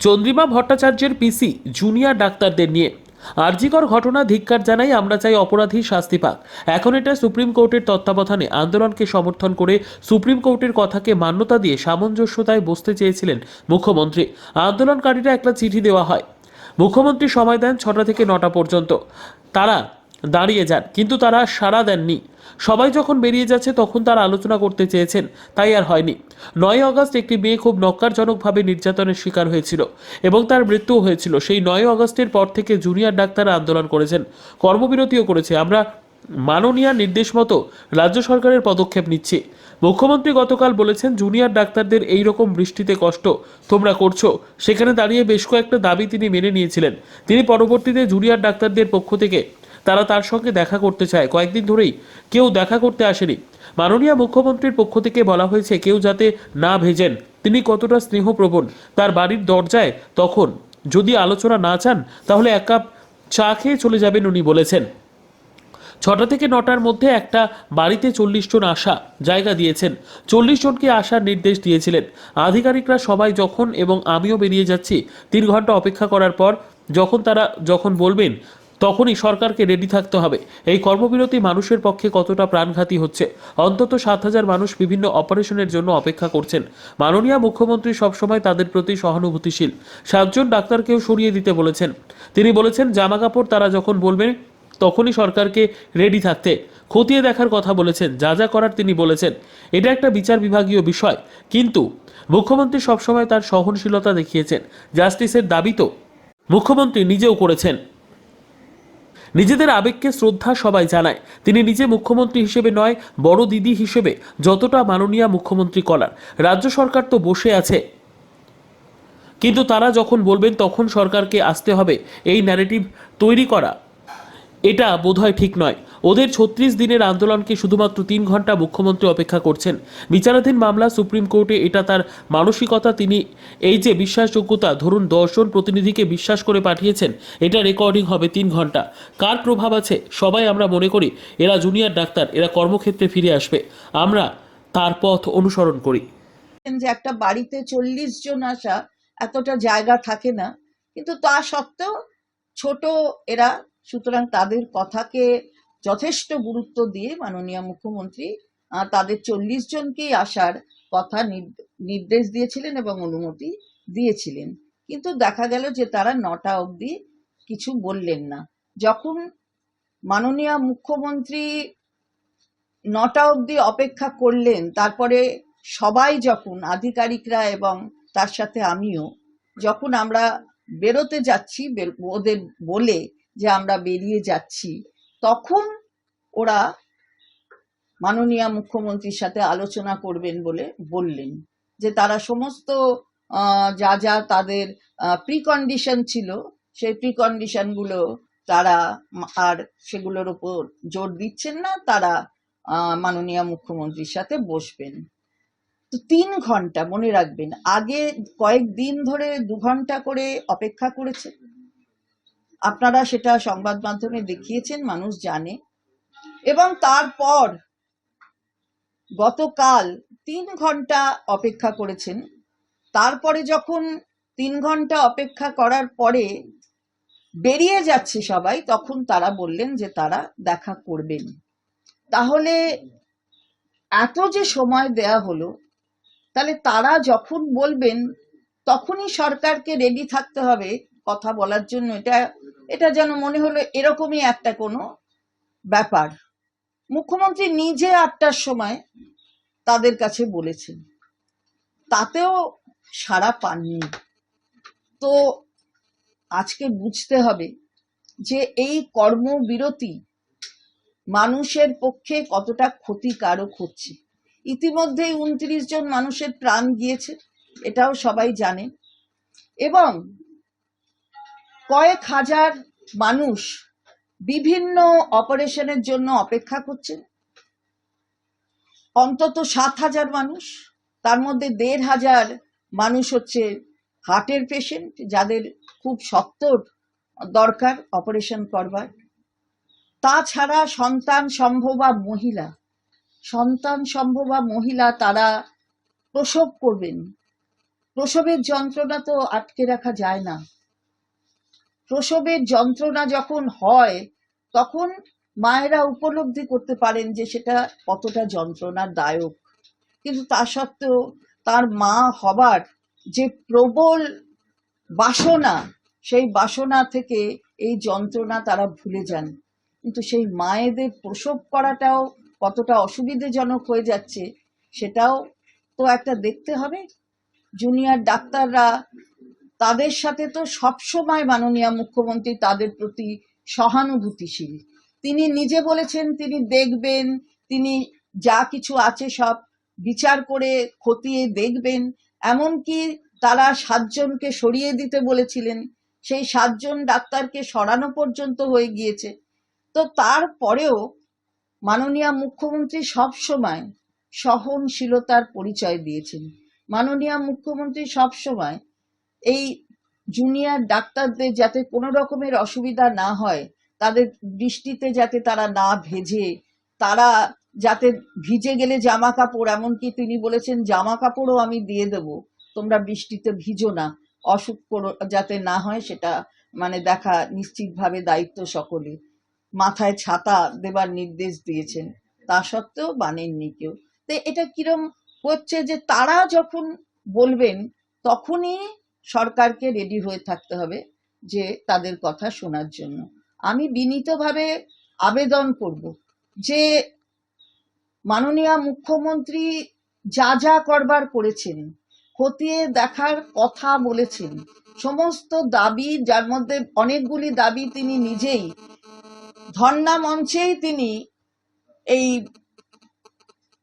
চন্দ্রিমা ভট্টাচার্যের পিসি জুনিয়র ডাক্তারদের নিয়ে। আরজিকর ঘটনা ধিক্কার জানাই, আমরা চাই অপরাধী শাস্তি পাক। এখন এটা সুপ্রিম কোর্টের তত্ত্বাবধানে আন্দোলনকে সমর্থন করে সুপ্রিম কোর্টের কথাকে মান্যতা দিয়ে সামঞ্জস্যতায় বসতে চেয়েছিলেন মুখ্যমন্ত্রী। আন্দোলনকারীরা একটা চিঠি দেওয়া হয়। মুখ্যমন্ত্রী সময় দেন ছটা থেকে নটা পর্যন্ত। তারা দাঁড়িয়ে যান, কিন্তু তারা সাড়া দেননি। সবাই যখন বেরিয়ে যাচ্ছে, তখন তারা আলোচনা করতে চেয়েছেন, তাই আর হয়নি। নয় অগস্ট একটি মেয়ে খুব নক্কারজনকভাবে নির্যাতনের শিকার হয়েছিল এবং তার মৃত্যুও হয়েছিল। সেই নয় অগস্টের পর থেকে জুনিয়র ডাক্তার আন্দোলন করেছেন, কর্মবিরতিও করেছে। আমরা মাননীয় নির্দেশ মতো রাজ্য সরকারের পদক্ষেপ নিচ্ছি। মুখ্যমন্ত্রী গতকাল বলেছেন, জুনিয়র ডাক্তারদের এই রকম বৃষ্টিতে কষ্ট তোমরা করছ। সেখানে দাঁড়িয়ে বেশ কয়েকটা দাবি তিনি মেনে নিয়েছিলেন। তিনি পরবর্তীতে জুনিয়র ডাক্তারদের পক্ষ থেকে তারা তার সঙ্গে দেখা করতে চায়। কয়েকদিন ধরেই কেউ দেখা করতে আসেনি। মাননীয় মুখ্যমন্ত্রীর পক্ষ থেকে বলা হয়েছে, কেউ যাতে না ভেজেন, তিনি কতটা স্নেহপ্রবণ। তার বাড়ির দরজায় তখন যদি আলোচনা না চান, তাহলে এক কাপ চা খেয়ে চলে যাবেন উনি বলেছেন। ছটা থেকে নটার মধ্যে একটা বাড়িতে চল্লিশ জন আসা জায়গা দিয়েছেন। চল্লিশ জনকে আসার নির্দেশ দিয়েছিলেন। আধিকারিকরা সবাই যখন এবং আমিও বেরিয়ে যাচ্ছি, তিন ঘণ্টা অপেক্ষা করার পর যখন তারা যখন বলবেন তখনই সরকারকে রেডি থাকতে হবে। এই কর্মবিরতি মানুষের পক্ষে কতটা প্রাণঘাতী হচ্ছে? অন্তত সাত হাজার মানুষ বিভিন্ন অপারেশনের জন্য অপেক্ষা করছেন। মাননীয় মুখ্যমন্ত্রী সবসময় তাদের প্রতি সহানুভূতিশীল। সাতজন ডাক্তারকেও সরিয়ে দিতে বলেছেন। তিনি বলেছেন, জামা কাপড় তারা যখন বলবেন তখনই সরকারকে রেডি থাকতে। খতিয়ে দেখার কথা বলেছেন, যা যা করার তিনি বলেছেন। এটা একটা বিচার বিভাগীয় বিষয়। কিন্তু মুখ্যমন্ত্রী সবসময় তার সহনশীলতা দেখিয়েছেন। জাস্টিসের দাবি তো মুখ্যমন্ত্রী নিজেও করেছেন। নিজেদের আবেগকে শ্রদ্ধা সবাই জানায়। তিনি নিজে মুখ্যমন্ত্রী হিসেবে নয়, বড় দিদি হিসেবে যতটা মাননীয় মুখ্যমন্ত্রী করার। রাজ্য সরকার তো বসে আছে। কিন্তু তারা যখন বলবেন, তখন সরকারকে আসতে হবে, এই ন্যারেটিভ তৈরি করা। এটা বোধহয় ঠিক নয়। ওদের ছত্রিশ দিনের আন্দোলনকে শুধুমাত্র তিন ঘণ্টা মুখ্যমন্ত্রী অপেক্ষা করছেন। বিচারাধীন মামলা সুপ্রিম কোর্টে এটা তার মানসিকতা, তিনি এই যে বিশ্বাসযোগ্যতা, ধরুন দশজন প্রতিনিধিকে বিশ্বাস করে পাঠিয়েছেন, এটা রেকর্ডিং হবে তিন ঘণ্টা। কার প্রভাব আছে? সবাই আমরা মনে করি, এরা জুনিয়র ডাক্তার, এরা কর্মক্ষেত্রে ফিরে আসবে। আমরা তার পথ অনুসরণ করি। যে একটা বাড়িতে চল্লিশ জন আসা এতটা জায়গা থাকে না, কিন্তু তা সত্ত্বেও ছোট এরা, সুতরাং তাদের কথাকে যথেষ্ট গুরুত্ব দিয়ে মাননীয় মুখ্যমন্ত্রী তাদের চল্লিশ জনকেই আসার কথা নির্দেশ দিয়েছিলেন এবং অনুমতি দিয়েছিলেন। কিন্তু দেখা গেল যে তারা নটা অবধি কিছু বললেন না। যখন মাননীয় মুখ্যমন্ত্রী নটা অবধি অপেক্ষা করলেন, তারপরে সবাই যখন, আধিকারিকরা এবং তার সাথে আমিও, যখন আমরা বেরোতে যাচ্ছি ওদের বলে যে আমরা বেরিয়ে যাচ্ছি, তখন ওরা মাননীয় মুখ্যমন্ত্রীর সাথে আলোচনা করবেন বলে বললেন যে তারা সমস্ত যা যা তাদের প্রিকন্ডিশন ছিল, সেই প্রিকন্ডিশনগুলো তারা আর সেগুলোর উপর জোর দিচ্ছেন না, তারা মাননীয় মুখ্যমন্ত্রীর সাথে বসবেন। তো তিন ঘণ্টা মনে রাখবেন, আগে কয়েকদিন ধরে দু ঘণ্টা করে অপেক্ষা করেছে। আপনারা সেটা সংবাদ মাধ্যমে দেখিয়েছেন, মানুষ জানে। এবং তারপর গতকাল তিন ঘণ্টা অপেক্ষা করেছেন। তারপরে যখন তিন ঘণ্টা অপেক্ষা করার পরে বেরিয়ে যাচ্ছে সবাই, তখন তারা বললেন যে তারা দেখা করবেন। তাহলে এত যে সময় দেয়া হলো, তাহলে তারা যখন বলবেন, তখনই সরকারকে রেডি থাকতে হবে কথা বলার জন্য। এটা এটা যেন মনে হলো এরকমই একটা কোনো ব্যাপার। মুখ্যমন্ত্রী নিজে আটটার সময় তাদের কাছে বলেছেন। তাতেও সাড়া পাননি। তো আজকে বুঝতে হবে যে এই কর্মবিরতি মানুষের পক্ষে কতটা ক্ষতিকারক হচ্ছে। ইতিমধ্যেই উনত্রিশ জন মানুষের প্রাণ গিয়েছে, এটাও সবাই জানে। এবং কয়েক হাজার মানুষ বিভিন্ন অপারেশনের জন্য অপেক্ষা করছেন। অন্তত সাত হাজার মানুষ, তার মধ্যে দেড় হাজার মানুষ হচ্ছে হার্টের পেশেন্ট, যাদের খুব সত্তর দরকার অপারেশন করবার। তাছাড়া সন্তান সম্ভবা মহিলা, সন্তান সম্ভবা মহিলা তারা প্রসব করবেন। প্রসবের যন্ত্রণা তো আটকে রাখা যায় না। প্রসবের যন্ত্রণা যখন হয়, তখন মায়েরা উপলব্ধি করতে পারেন যে সেটা কতটা যন্ত্রণার দায়ক কিন্তু তা সত্ত্বেও তার মা হবার যে প্রবল বাসনা, সেই বাসনা থেকে এই যন্ত্রণা তারা ভুলে যান। কিন্তু সেই মায়েদের প্রসব করাটাও কতটা অসুবিধাজনক হয়ে যাচ্ছে, সেটাও তো একটা দেখতে হবে। জুনিয়র ডাক্তাররা তাদের সাথে তো সবসময় মাননীয় মুখ্যমন্ত্রী তাদের প্রতি সহানুভূতিশীল। তিনি নিজে বলেছেন, তিনি দেখবেন, তিনি যা কিছু আছে সব বিচার করে খতিয়ে দেখবেন। এমনকি তারা সাতজনকে সরিয়ে দিতে বলেছিলেন, সেই সাতজন ডাক্তারকে সরানো পর্যন্ত হয়ে গিয়েছে। তো তারপরেও মাননীয় মুখ্যমন্ত্রী সবসময় সহনশীলতার পরিচয় দিয়েছেন। মাননীয় মুখ্যমন্ত্রী সবসময় এই জুনিয়র ডাক্তারদের যাতে কোনো রকমের অসুবিধা না হয়, তাদের বৃষ্টিতে যাতে তারা না ভেজে, তারা যাতে ভিজে গেলে জামা কাপড় এমনকি তিনি বলেছেন জামা কাপড়ও আমি দিয়ে দেব, তোমরা বৃষ্টিতে ভিজো না, অসুখ যাতে না হয় সেটা মানে দেখা নিশ্চিতভাবে দায়িত্ব সকলে। মাথায় ছাতা দেবার নির্দেশ দিয়েছেন, তা সত্ত্বেও মানেননি কেউ। তো এটা কিরম হচ্ছে যে তারা যখন বলবেন, তখনই সরকারকে রেডি হয়ে থাকতে হবে যে তাদের কথা শোনার জন্য। আমি বিনীতভাবে আবেদন করব যে মাননীয় মুখ্যমন্ত্রী যা যা করবার করেছেন, খতিয়ে দেখার কথা বলেছেন, সমস্ত দাবি যার মধ্যে অনেকগুলি দাবি তিনি নিজেই, ধর্ণা মঞ্চেই তিনি এই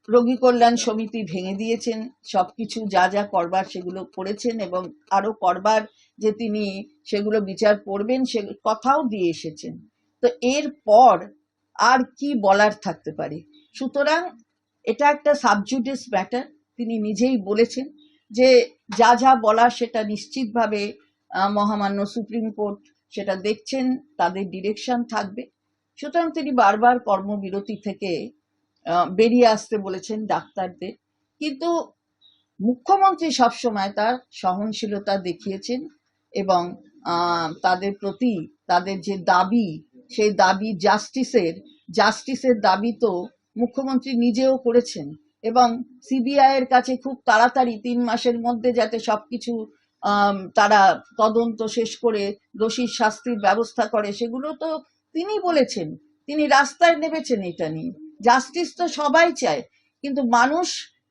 রোগী কল্যাণ সমিতি ভেঙে দিয়েছেন, সবকিছু যা যা করবার সেগুলো করেছেন এবং আরও করবার যে তিনি সেগুলো বিচার করবেন সে কথাও দিয়ে এসেছেন। তো এর পর আর কি বলার থাকতে পারে? সুতরাং এটা একটা সাবজুডিস ম্যাটার তিনি নিজেই বলেছেন যে যা যা বলার সেটা নিশ্চিতভাবে মহামান্য সুপ্রিম কোর্ট সেটা দেখছেন, তাদের ডিরেকশন থাকবে। সুতরাং তিনি বারবার কর্মবিরতি থেকে বেরিয়ে আসতে বলেছেন ডাক্তারদের। কিন্তু মুখ্যমন্ত্রী সবসময় তার সহনশীলতা দেখিয়েছেন এবং তাদের প্রতি তাদের যে দাবি, সেই দাবি জাস্টিসের জাস্টিসের দাবি তো মুখ্যমন্ত্রী নিজেও করেছেন এবং সিবিআই এর কাছে খুব তাড়াতাড়ি তিন মাসের মধ্যে যাতে সবকিছু তারা তদন্ত শেষ করে দোষীর শাস্তির ব্যবস্থা করে, সেগুলো তো তিনি বলেছেন। তিনি রাস্তায় নেমেছেন এটা নিয়ে। জাস্টিস তো সবাই চায়, কিন্তু মানুষ,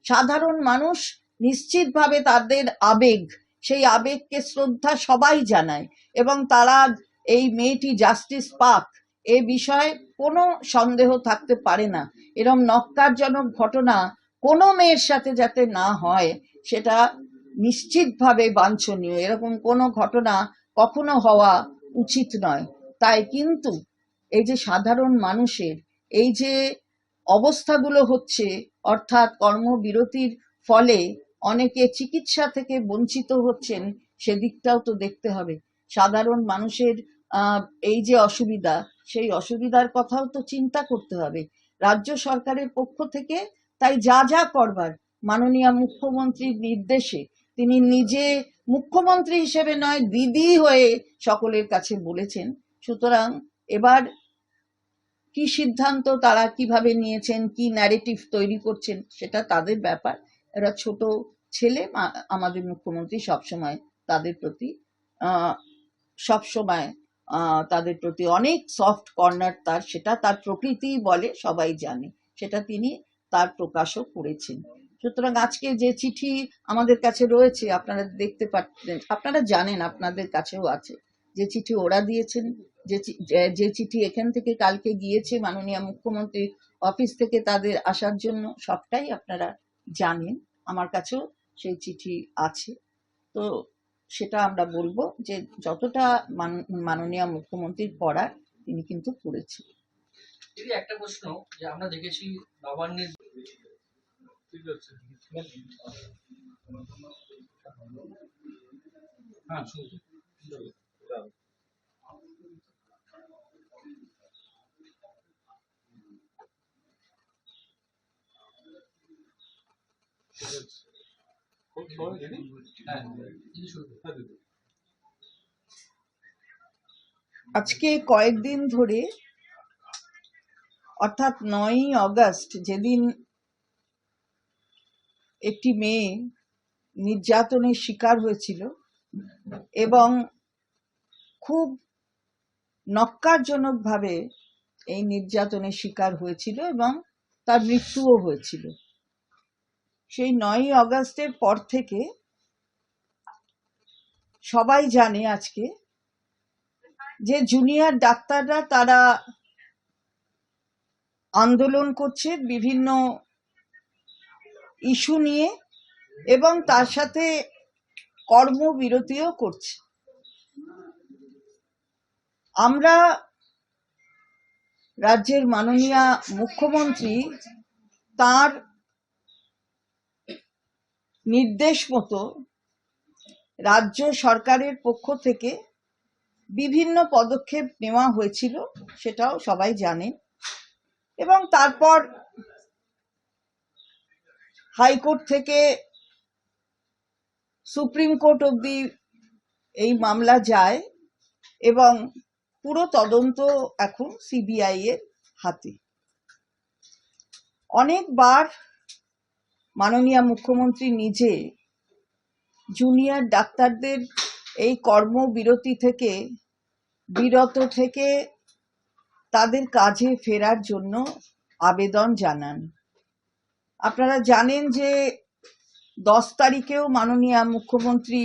সাধারণ মানুষ নিশ্চিতভাবে তাদের আবেগ, সেই আবেগকে শ্রদ্ধা সবাই জানায় এবং তারা এই মেয়েটি জাস্টিস পাক, এ বিষয়ে কোনো সন্দেহ থাকতে পারে না। এরম নক্কারজনক ঘটনা কোনো মেয়ের সাথে যাতে না হয়, সেটা নিশ্চিতভাবে বাঞ্ছনীয়। এরকম কোনো ঘটনা কখনো হওয়া উচিত নয়। তাই কিন্তু এই যে সাধারণ মানুষের, এই যে অবস্থাগুলো হচ্ছে, অর্থাৎ কর্মবিরতির ফলে অনেকে চিকিৎসা থেকে বঞ্চিত হচ্ছেন, সেদিকটাও তো দেখতে হবে। সাধারণ মানুষের এই যে অসুবিধা, সেই অসুবিধার কথাও তো চিন্তা করতে হবে। রাজ্য সরকারের পক্ষ থেকে তাই যা যা করবার, মাননীয় মুখ্যমন্ত্রীর নির্দেশে, তিনি নিজে মুখ্যমন্ত্রী হিসেবে নয়, দিদি হয়ে সকলের কাছে বলেছেন। সুতরাং এবার কি সিদ্ধান্ত তারা কীভাবে নিয়েছেন, কি ন্যারেটিভ তৈরি করছেন, সেটা তাদের ব্যাপার। এরা ছোট ছেলে আমাদের মুখ্যমন্ত্রী সবসময় তাদের প্রতি সবসময় তাদের প্রতি অনেক সফট কর্নার তার, সেটা তার প্রকৃতিই বলে, সবাই জানে। সেটা তিনি তার প্রকাশও করেছেন। সুতরাং আজকে যে চিঠি আমাদের কাছে রয়েছে, আপনারা দেখতে পাচ্ছেন, আপনারা জানেন, আপনাদের কাছেও আছে। যে চিঠি ওরা দিয়েছেন যে চি- যে- চিঠি এখান থেকে কালকে গিয়েছে মাননীয় মুখ্যমন্ত্রীর অফিস থেকে তাদের আসার জন্য সবটাই আপনারা জানেন। আমার কাছেও সেই চিঠি আছে। তো সেটা আমরা বলব যে যতটা মান- মাননীয় মুখ্যমন্ত্রীর পড়ার তিনি কিন্তু করেছেন দিদি একটা প্রশ্ন যে আমরা দেখেছি নবান্নের ঠিক আছে হ্যাঁ শুনছি ঠিক আছে সবাই ready? হ্যাঁ দিদি শুরু করুন। হ্যাঁ, দিদি। আজকে কয়েকদিন ধরে, অর্থাৎ নয়ই অগস্ট যেদিন একটি মেয়ে নির্যাতনের শিকার হয়েছিল এবং খুব নক্কারজনকভাবে এই নির্যাতনের শিকার হয়েছিল এবং তার মৃত্যুও হয়েছিল। সেই নয়ই অগস্টের পর থেকে সবাই জানে আজকে যে জুনিয়র ডাক্তাররা তারা আন্দোলন করছে বিভিন্ন ইস্যু নিয়ে এবং তার সাথে কর্মবিরতিও করছে। আমরা রাজ্যের মাননীয় মুখ্যমন্ত্রী তার নির্দেশ মতো রাজ্য সরকারের পক্ষ থেকে বিভিন্ন পদক্ষেপ নেওয়া হয়েছিল, সেটাও সবাই জানে এবং তারপর হাইকোর্ট থেকে সুপ্রিম কোর্ট অবধি এই মামলা যায় এবং পুরো তদন্ত এখন সিবিআই এর হাতে। অনেকবার মাননীয় মুখ্যমন্ত্রী নিজে জুনিয়র ডাক্তারদের এই কর্মবিরতি থেকে, বিরত থেকে তাদের কাজে ফেরার জন্য আবেদন জানান। আপনারা জানেন যে দশ তারিখেও মাননীয় মুখ্যমন্ত্রী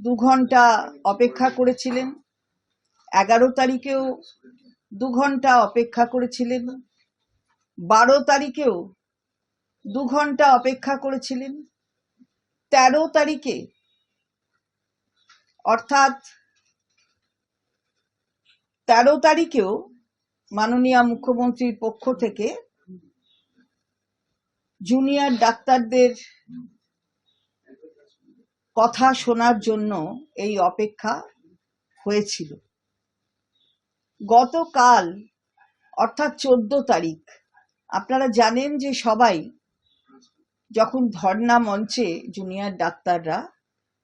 দু ঘণ্টা অপেক্ষা করেছিলেন, এগারো তারিখেও দু ঘণ্টা অপেক্ষা করেছিলেন, বারো তারিখেও দু ঘণ্টা অপেক্ষা করেছিলেন। তেরো তারিখে, অর্থাৎ তেরো তারিখেও মাননীয় মুখ্যমন্ত্রীর পক্ষ থেকে জুনিয়র ডাক্তারদের কথা শোনার জন্য এই অপেক্ষা হয়েছিল। গতকাল, অর্থাৎ চোদ্দ তারিখ, আপনারা জানেন যে সবাই যখন ধর্ণা মঞ্চে জুনিয়র ডাক্তাররা,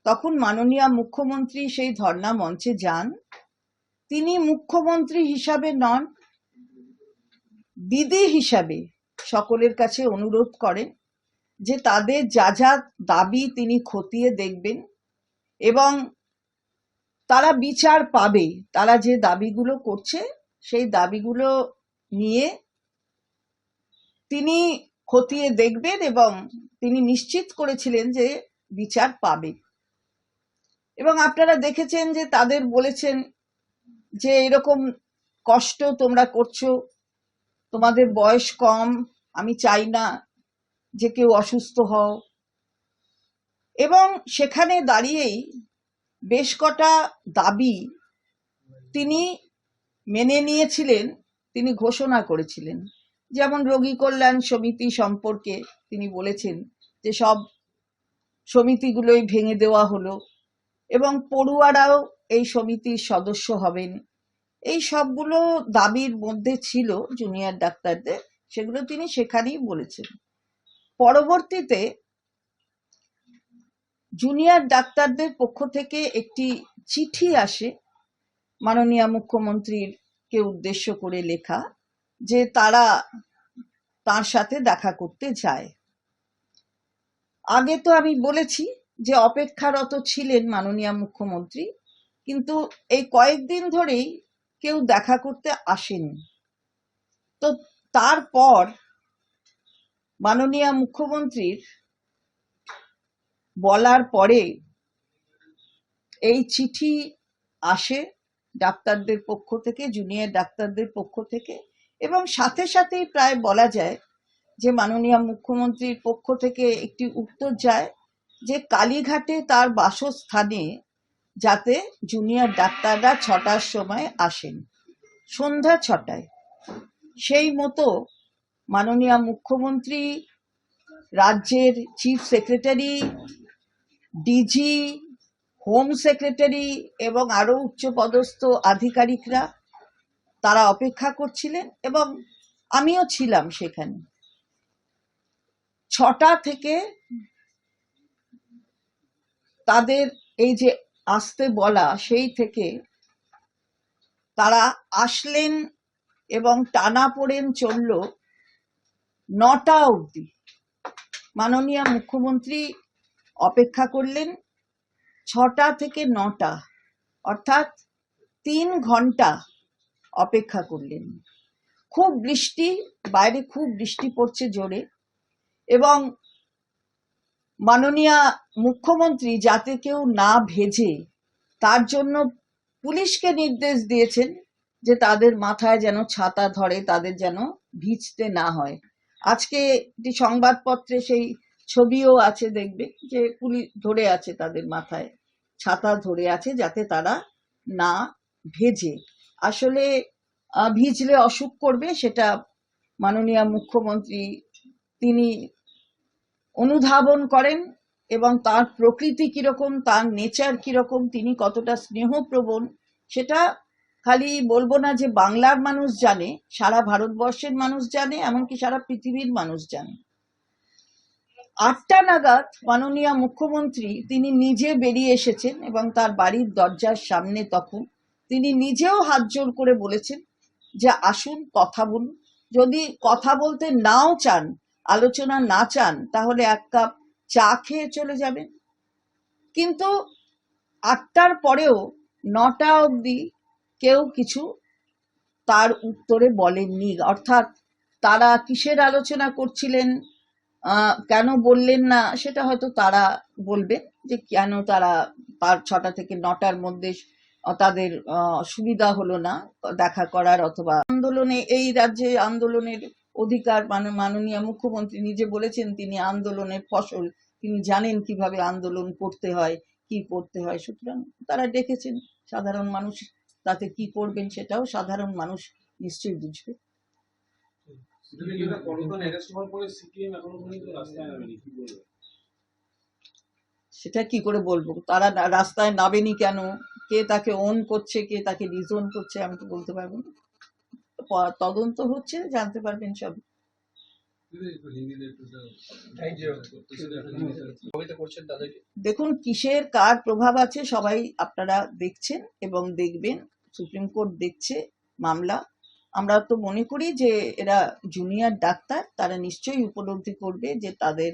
তখন মাননীয় মুখ্যমন্ত্রী সেই ধর্ণা মঞ্চে যান। তিনি মুখ্যমন্ত্রী হিসাবে নন দিদি হিসাবে সকলের কাছে অনুরোধ করেন যে তাদের যা যা দাবি তিনি খতিয়ে দেখবেন এবং তারা বিচার পাবে। তারা যে দাবিগুলো করছে, সেই দাবিগুলো নিয়ে তিনি খতিয়ে দেখবেন এবং তিনি নিশ্চিত করেছিলেন যে বিচার পাবে এবং আপনারা দেখেছেন যে তাদের বলেছেন যে এরকম কষ্ট তোমরা করছ, তোমাদের বয়স কম, আমি চাই না যে কেউ অসুস্থ হও। এবং সেখানে দাঁড়িয়েই বেশ কটা দাবি তিনি মেনে নিয়েছিলেন, তিনি ঘোষণা করেছিলেন। যেমন রোগী কল্যাণ সমিতি সম্পর্কে তিনি বলেছেন যে সব সমিতিগুলোই ভেঙে দেওয়া হলো এবং পড়ুয়ারাও এই সমিতির সদস্য হবেন। এই সবগুলো দাবির মধ্যে ছিল জুনিয়র ডাক্তারদের, সেগুলো তিনি সেখানেই বলেছেন। পরবর্তীতে জুনিয়র ডাক্তারদের পক্ষ থেকে একটি চিঠি আসে মাননীয় মুখ্যমন্ত্রীর কে উদ্দেশ্য করে লেখা। যে তারা তার সাথে দেখা করতে যায়। আগে তো আমি বলেছি যে অপেক্ষারত ছিলেন মাননীয় মুখ্যমন্ত্রী, কিন্তু এই কয়েকদিন ধরেই কেউ দেখা করতে আসেনি। তো তারপর মাননীয় মুখ্যমন্ত্রীর বলার পরে এই চিঠি আসে ডাক্তারদের পক্ষ থেকে, জুনিয়র ডাক্তারদের পক্ষ থেকে। এবং সাথে সাথেই প্রায় বলা যায় যে মাননীয় মুখ্যমন্ত্রীর পক্ষ থেকে একটি উত্তর যায় যে কালীঘাটে তার বাসস্থানে যাতে জুনিয়র ডাক্তাররা ছটার সময় আসেন। সন্ধ্যা ছটায়। সেই মতো মাননীয় মুখ্যমন্ত্রী, রাজ্যের chief secretary DG home secretary এবং আরও উচ্চপদস্থ আধিকারিকরা তারা অপেক্ষা করছিলেন এবং আমিও ছিলাম সেখানে। ছটা থেকে তাদের এই যে আসতে বলা, সেই থেকে তারা আসলেন এবং টানা পড়েন চলল নটা অবধি। মাননীয় মুখ্যমন্ত্রী অপেক্ষা করলেন ছটা থেকে নটা, অর্থাৎ তিন ঘণ্টা অপেক্ষা করলেন। খুব বৃষ্টি, বাইরে খুব বৃষ্টি পড়ছে জোরে এবং মাননীয় মুখ্যমন্ত্রী যাতে কেউ না ভেজে তার জন্য পুলিশকে নির্দেশ দিয়েছেন যে তাদের মাথায় যেন ছাতা ধরে, তাদের যেন ভিজতে না হয়। আজকে একটি সংবাদপত্রে সেই ছবিও আছে দেখবে যে পুলিশ ধরে আছে তাদের মাথায়, ছাতা ধরে আছে যাতে তারা না ভেজে। আসলে ভিজলে অসুখ করবে সেটা মাননীয় মুখ্যমন্ত্রী তিনি অনুধাবন করেন এবং তার প্রকৃতি কীরকম, তার নেচার কীরকম, তিনি কতটা স্নেহপ্রবণ সেটা খালি বলব না যে বাংলার মানুষ জানে, সারা ভারতবর্ষের মানুষ জানে, এমনকি সারা পৃথিবীর মানুষ জানে। আটটা নাগাদ মাননীয় মুখ্যমন্ত্রী তিনি নিজে বেরিয়ে এসেছেন এবং তার বাড়ির দরজার সামনে তখন তিনি নিজেও হাত জোর করে বলেছেন যে আসুন, কথা বলুন। যদি কথা বলতে নাও চান, আলোচনা না চান, তাহলে এক কাপ চা খেয়ে চলে যাবেন। কিন্তু আটটার পরেও নটা অবধি কেউ কিছু তার উত্তরে বলেননি। অর্থাৎ তারা কিসের আলোচনা করছিলেন কেন বললেন না, সেটা হয়তো তারা বলবে যে কেন তারা তার ছটা থেকে নটার মধ্যে তাদের সুবিধা হলো না দেখা করার অথবা আন্দোলনে এই রাজ্যে আন্দোলনের অধিকার মানে মাননীয় মুখ্যমন্ত্রী নিজে বলেছেন তিনি আন্দোলনের ফসল তিনি জানেন কীভাবে আন্দোলন করতে হয় কি করতে হয়। সুতরাং তারা ডেকেছেন সাধারণ মানুষ তাতে কি করবেন সেটাও সাধারণ মানুষ নিশ্চয়ই বুঝবে। সেটা কি করে বলব? তারা রাস্তায় নামেনি কেন? কে তাকে ওন করছে, কে তাকে ডিজোন করছে, আমি তো বলতে পারব না। তদন্ত হচ্ছে, জানতে পারবেন সব। দেখুন, কিসের কার প্রভাব আছে, সবাই আপনারা দেখছেন এবং দেখবেন, সুপ্রিম কোর্ট দেখছে মামলা। আমরা তো মনে করি যে, এরা জুনিয়র ডাক্তার, তারা নিশ্চয়ই উপলব্ধি করবে যে তাদের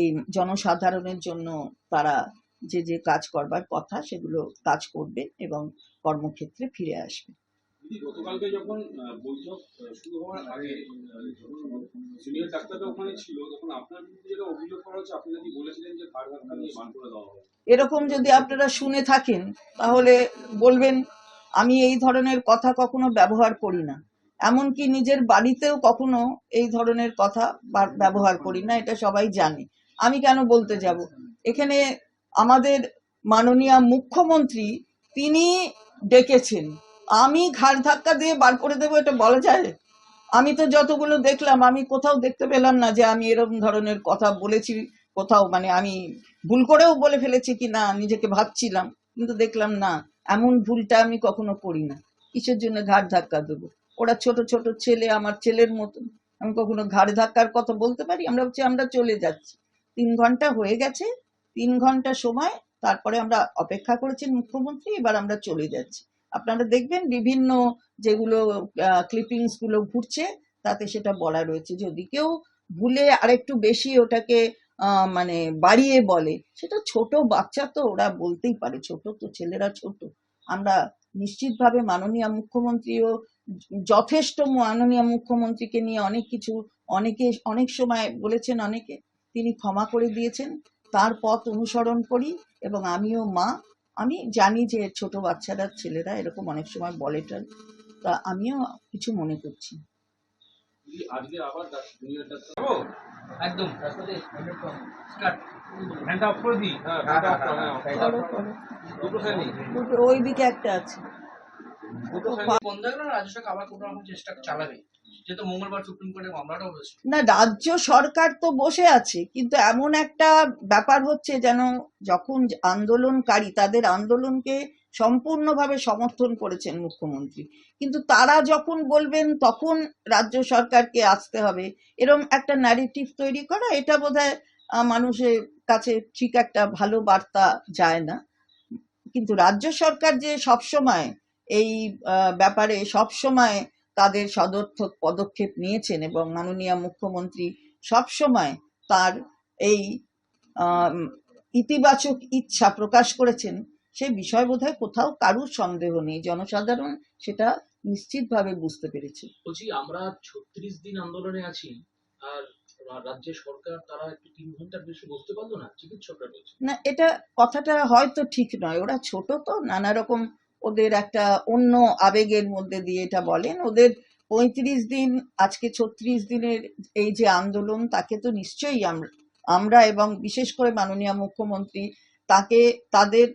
এই জনসাধারণের জন্য তারা যে যে কাজ করবার কথা সেগুলো কাজ করবে এবং কর্মক্ষেত্রে ফিরে আসবে। গতকালকে যখন বৈঠক শুরু হওয়ার আগে সিনিয়র ডাক্তাররা ওখানে ছিল তখন আপনার বিরুদ্ধে যেটা অভিযোগ করা হচ্ছে আপনি নাকি বলেছিলেন যে ঘাড় ধাক্কা নিয়ে বান করে দেওয়া হবে? এরকম যদি আপনারা শুনে থাকেন তাহলে বলবেন আমি এই ধরনের কথা কখনো ব্যবহার করি না। এমনকি নিজের বাড়িতেও কখনো এই ধরনের কথা ব্যবহার করি না এটা সবাই জানে। আমি কেন বলতে যাব? এখানে আমাদের মাননীয় মুখ্যমন্ত্রী তিনি ডেকেছেন। আমি ঘাড় ধাক্কা দিয়ে বার করে দেবো, এটা বলা যায়? আমি তো যতগুলো দেখলাম, আমি কোথাও দেখতে পেলাম না যে আমি এরকম ধরনের কথা বলেছি কোথাও মানে আমি ভুল করেও বলে ফেলেছি কি না, নিজেকে ভাবছিলাম, কিন্তু দেখলাম না, এমন ভুলটা আমি কখনো করি না। কিসের জন্য ঘাড় ধাক্কা দেবো? ওরা ছোট ছোট ছেলে, আমার ছেলের মতন। আমি কখনো ঘাড় ধাক্কার কথা বলতে পারি? আমরা হচ্ছে, আমরা চলে যাচ্ছি। তিন ঘণ্টা হয়ে গেছে তিন ঘণ্টা সময়, তারপরে আমরা অপেক্ষা করেছেন মুখ্যমন্ত্রী, এবার আমরা চলে যাচ্ছি। আপনারা দেখবেন বিভিন্ন যেগুলো ক্লিপিংসগুলো ঘুরছে, তাতে সেটা বলা রয়েছে। যদি কেউ ভুলে আরেকটু বেশি ওটাকে মানে বাড়িয়ে বলে, সেটা ছোট বাচ্চা তো ওরা বলতেই পারে, ছোট তো ছেলেরা ছোট। আমরা নিশ্চিতভাবে মাননীয় মুখ্যমন্ত্রীও যথেষ্ট মাননীয় মুখ্যমন্ত্রীকে নিয়ে অনেক কিছু, অনেকে, অনেক সময় বলেছেন, অনেকে। তিনি ক্ষমা করে দিয়েছেন। তার পথ অনুসরণ করি এবং আমিও মা। আমি জানি যে ছোট বাচ্চারা ছেলেরা এরকম অনেক সময় বলে টলে। তা আমিও কিছু মনে করছি। আজকে আবার একদম। হ্যান্ড অফ করে দিই? হ্যাঁ হ্যান্ড অফ। দুটো ফ্যানই ওই দিকে একটা আছে। বন্ধ হয়ে গেল রাজ্য সরকার আবার কোনো রকম চেষ্টা চালাবে। না রাজ্য সরকার তো বসে আছে কিন্তু এমন একটা ব্যাপার হচ্ছে যেন যখন আন্দোলনকারী তাদের আন্দোলনকে সম্পূর্ণভাবে সমর্থন করেছেন মুখ্যমন্ত্রী। কিন্তু তারা যখন বলবেন তখন রাজ্য সরকারকে আসতে হবে। এরকম একটা ন্যারেটিভ তৈরি করা এটা আহ, মানুষের কাছে ঠিক একটা ভালো বার্তা যায় না। কিন্তু রাজ্য সরকার যে সবসময় এই ব্যাপারে সবসময় তাদের সদর্থক পদক্ষেপ নিয়েছেন এবং মাননীয় মুখ্যমন্ত্রী সবসময় তার এই ইতিবাচক ইচ্ছা প্রকাশ করেছেন। সে বিষয় বোধহয় কোথাও কারুর সন্দেহ নেই। জনসাধারণ সেটা নিশ্চিতভাবে বুঝতে পেরেছে। বলছি আমরা ছত্রিশ দিন আন্দোলনে আছি আর রা- রাজ্যের সরকার তারা একটু তিন ঘণ্টার বেশি বসতে পারল না? চিকিৎসকরা না এটা কথাটা হয়তো ঠিক নয়। ওরা ছোট তো নানা রকম ওদের একটা অন্য আবেগের মধ্যে দিয়ে এটা বলেন। ওদের পঁয়ত্রিশ দিন, আজকে ছত্রিশ দিনের এই যে আন্দোলন, তাকে তো নিশ্চয়ই আমরা আমরা এবং বিশেষ করে মাননীয় মুখ্যমন্ত্রী তাকে, তাদের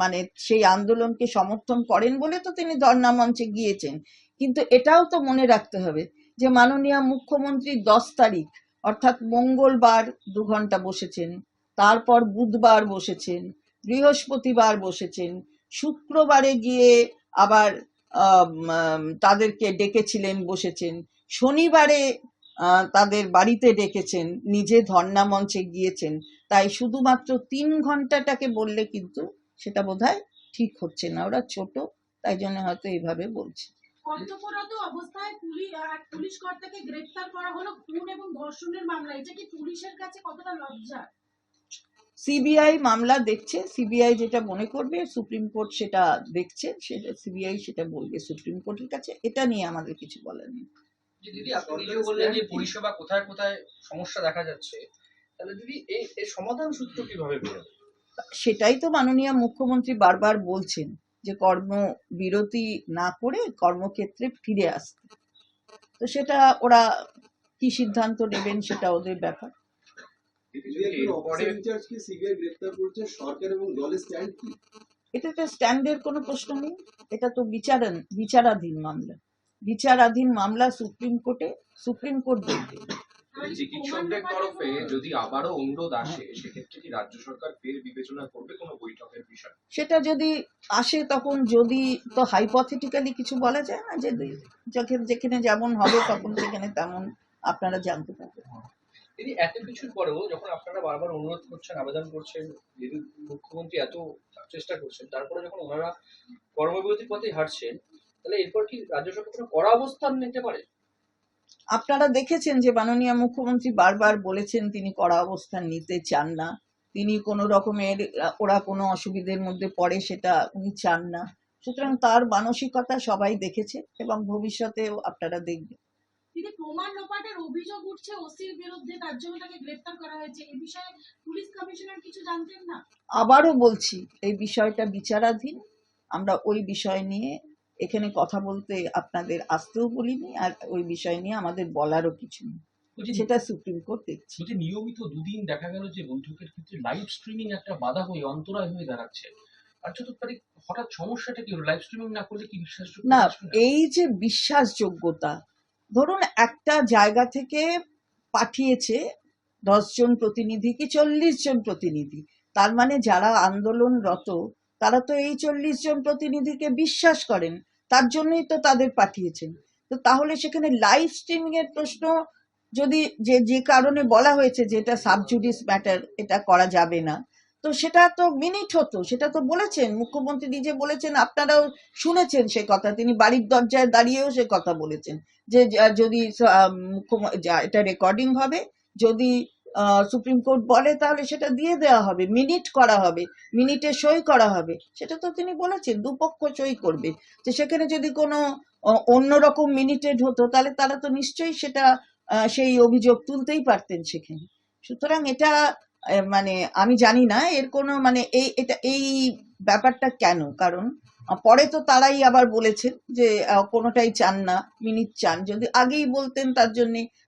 মানে সেই আন্দোলনকে সমর্থন করেন বলে তো তিনি ধর্ণা মঞ্চে গিয়েছেন। কিন্তু এটাও তো মনে রাখতে হবে যে মাননীয় মুখ্যমন্ত্রী দশ তারিখ, অর্থাৎ মঙ্গলবার দু ঘণ্টা বসেছেন, তারপর বুধবার বসেছেন, বৃহস্পতিবার বসেছেন শুক্রবারে গিয়ে আবার তাদেরকে ডেকেছিলেন, বসেছেন। শনিবারে তাদের বাড়িতে ডেকেছেন, নিজে ধর্ণা মঞ্চে গিয়েছেন। তাই শুধুমাত্র তিন ঘন্টাটাকে বললে কিন্তু সেটা বোধহয় ঠিক হচ্ছে না। ওরা ছোট, তাই জন্য হয়তো এইভাবে বলছে। অবস্থায় পুলিশ গ্রেফতার করা হলো খুন এবং ধর্ষণের মামলা। এটা কি পুলিশের কাছে কতটা লজ্জা? সিবিআই মামলা দেখছে সিবিআই যেটা মনে করবে সুপ্রিম কোর্ট সেটা দেখছে সেটা সিবিআই সেটা বলবে সুপ্রিম কোর্টের কাছে এটা নিয়ে আমাদের কিছু বলার নেই। দিদি আপনি বললেন যে পরিষেবা কোথায় কোথায় সমস্যা দেখা যাচ্ছে তাহলে দিদি এই সমাধান সূত্র কীভাবে সেটাই তো মাননীয় মুখ্যমন্ত্রী বারবার বলছেন যে কর্মবিরতি না করে কর্মক্ষেত্রে ফিরে আসতে। তো সেটা ওরা কি সিদ্ধান্ত নেবেন সেটা ওদের ব্যাপার এরপরে ইনচার্জকে সিবিআই গ্রেফতার করছে সরকার এবং দলের স্ট্যান্ড কি? এটা স্ট্যান্ডের কোনো প্রশ্ন নেই এটা তো বিচারান বিচারাধীন মামলা। বিচারাধীন মামলা সুপ্রিম কোর্টে সুপ্রিম কোর্ট দেখবে চিকিৎসকদের তরফে যদি আবারও অনুরোধ আসে সেক্ষেত্রে কি রাজ্য সরকার ফের বিবেচনা করবে কোনো বৈঠকের বিষয়? সেটা যদি আসে তখন যদি তো হাইপথেটিক্যালি কিছু বলা যায় না যে যেখানে যেখানে যেমন হবে তখন সেখানে তেমন আপনারা জানতে পারবেন। দিদি এত কিছুর পরেও যখন আপনারা বারবার অনুরোধ করছেন, আবেদন করছেন, যেহেতু মুখ্যমন্ত্রী এত চেষ্টা করছেন, তারপরে যখন ওনারা কর্মবিরতির পথে হাঁটছেন, তাহলে এরপর কি রাজ্য সরকার কোনো কড়া অবস্থান নিতে পারে? আপনারা দেখেছেন যে মাননীয় মুখ্যমন্ত্রী বারবার বলেছেন তিনি কড়া অবস্থান নিতে চান না। তিনি কোনো রকমের, ওরা কোনো অসুবিধের মধ্যে পড়ে সেটা উনি চান না। সুতরাং তার মানসিকতা সবাই দেখেছে এবং ভবিষ্যতেও আপনারা দেখবেন। দিদি প্রমাণ লোপাটের অভিযোগ উঠছে ওসির বিরুদ্ধে তার জন্য তাকে গ্রেফতার করা হয়েছে। এ বিষয়ে পুলিশ কমিশনার কিছু জানতেন না? আবারও বলছি এই বিষয়টা বিচারাধীন। আমরা ওই বিষয় নিয়ে এখানে কথা বলতে আপনাদের আসতেও বলিনি আর ওই বিষয় নিয়ে আমাদের বলারও কিছু নেই। বলছি সেটা সুপ্রিম কোর্ট দেখছে। বলছি নিয়মিত দুদিন দেখা গেল যে বৈঠকের ক্ষেত্রে লাইভ স্ট্রিমিং একটা বাধা হয়ে অন্তরায় হয়ে দাঁড়াচ্ছে। হঠাৎ সমস্যাটা কি লাইভ স্ট্রিমিং না করলে কি বিশ্বাসযোগ্য না? এই যে বিশ্বাসযোগ্যতা ধরুন একটা জায়গা থেকে পাঠিয়েছে দশজন প্রতিনিধি কি চল্লিশ জন প্রতিনিধি? তার মানে যারা আন্দোলনরত, তারা তো এই চল্লিশ জন প্রতিনিধিকে বিশ্বাস করেন, তার জন্যই তো তাদের পাঠিয়েছেন। তো তাহলে সেখানে লাইভ স্ট্রিমিং এর প্রশ্ন যদি যে যে কারণে বলা হয়েছে যে এটা সাবজুডিস ম্যাটার এটা করা যাবে না তো সেটা তো মিনিট হতো, সেটা তো বলেছেন, মুখ্যমন্ত্রী নিজে বলেছেন, আপনারাও শুনেছেন সে কথা, তিনি বাড়ির দরজায় দাঁড়িয়েও সে কথা বলেছেন যে যদি যা- এটা রেকর্ডিং হবে, যদি সুপ্রিম কোর্ট বলে তাহলে সেটা দিয়ে দেওয়া হবে, মিনিট করা হবে, মিনিটে সই করা হবে, সেটা তো তিনি বলেছেন, দুপক্ষ সই করবে তো সেখানে যদি কোনো অন্যরকম মিনিটেড হতো, তাহলে তারা তো নিশ্চয়ই সেটা সেই অভিযোগ তুলতেই পারতেন সেখানে। সুতরাং এটা মানে আমি জানি না, এর কোনো মানে এই, এটা, এই ব্যাপারটা কেন? কারণ পরে তো তারাই আবার বলেছেন যে কোনোটাই চান না, মিনিট চান। যদি আগেই বলতেন তার জন্য